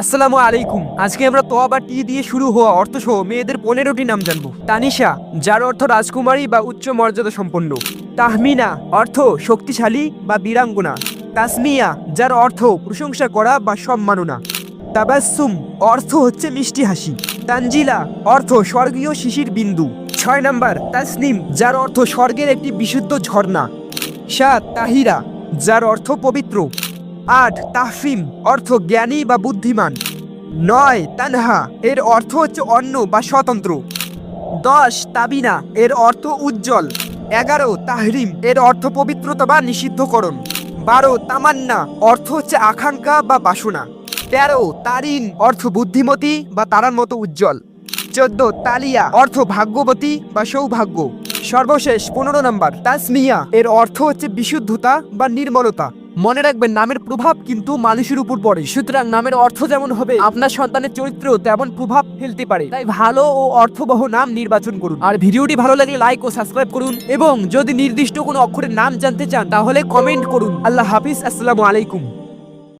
আসসালামু আলাইকুম। আজকে আমরা ত বা টি দিয়ে শুরু হওয়া অর্থসহ মেয়েদের পনেরোটি নাম জানব। তানিশা, যার অর্থ রাজকুমারী বা উচ্চ মর্যাদা সম্পন্ন। তাহমিনা, অর্থ শক্তিশালী বা বীরাঙ্গনা। তাসমিয়া, যার অর্থ প্রশংসা করা বা সম্মাননা। তাবাসসুম, অর্থ হচ্ছে মিষ্টি হাসি। তানজিলা, অর্থ স্বর্গীয় শিশির বিন্দু। ছয় নাম্বার, তাসনিম, যার অর্থ স্বর্গের একটি বিশুদ্ধ ঝর্ণা। সাত, তাহিরা, যার অর্থ পবিত্র। আট তাহফিম অর্থ জ্ঞানী বা বুদ্ধিমান। নয় তানহা, এর অর্থ হচ্ছে অন্য বা স্বতন্ত্র। দশ তাবিনা, এর অর্থ উজ্জ্বল। এগারো তাহরিম, এর অর্থ পবিত্রতা বা নিষিদ্ধকরণ। বারো তামান্না, অর্থ হচ্ছে আকাঙ্ক্ষা বা বাসনা। তেরো তারিন, অর্থ বুদ্ধিমতী বা তারার মতো উজ্জ্বল। চোদ্দ তালিয়া, অর্থ ভাগ্যবতী বা সৌভাগ্য। সর্বশেষ পনেরো নাম্বার, তাসমিয়া, এর অর্থ হচ্ছে বিশুদ্ধতা বা নির্মলতা। মনে রাখবেন, নামের প্রভাব কিন্তু মানুষের উপর পড়ে। সুতরাং নামের অর্থ যেমন হবে, আপনার সন্তানের চরিত্র তেমন প্রভাব ফেলতে পারে। তাই ভালো ও অর্থবহ নাম নির্বাচন করুন। আর ভিডিওটি ভালো লাগলে লাইক ও সাবস্ক্রাইব করুন এবং যদি নির্দিষ্ট কোনো অক্ষরের নাম জানতে চান, তাহলে কমেন্ট করুন। আল্লাহ হাফিজ, আসসালামু আলাইকুম।